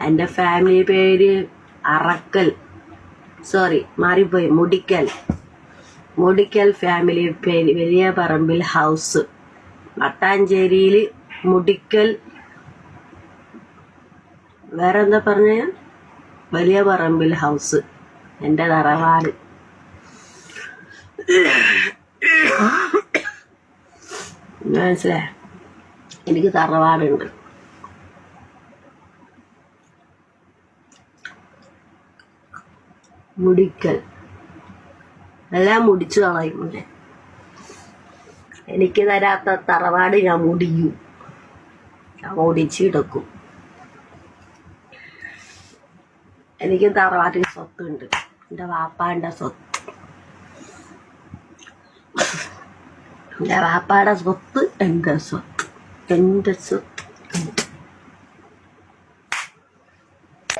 എന്റെ ഫാമിലി പേര് അറക്കൽ. സോറി മാറിപ്പോയി. മുടിക്കൽ. മുടിക്കൽ ഫാമിലി പേര് വലിയ പറമ്പിൽ ഹൗസ് മട്ടാഞ്ചേരിയിൽ മുടിക്കൽ. വേറെ എന്താ പറഞ്ഞ? വലിയ പറമ്പിൽ ഹൗസ് എന്റെ തറവാട്. മനസ്സിലായ? എനിക്ക് തറവാടുണ്ട്. മുടിക്കൽ. എല്ലാം മുടിച്ചു കളയുമില്ലേ? എനിക്ക് തരാത്ത തറവാട് ഞാൻ മുടിയും. ഞാൻ മുടിച്ചിടക്കും എനിക്ക് തറവാട്ടിൽ സ്വത്തുണ്ട്. എന്റെ വാപ്പാന്റെ സ്വത്ത്. എന്റെ വാപ്പാടെ സ്വത്ത് എന്റെ സ്വത്ത്. എന്റെ സ്വത്ത്.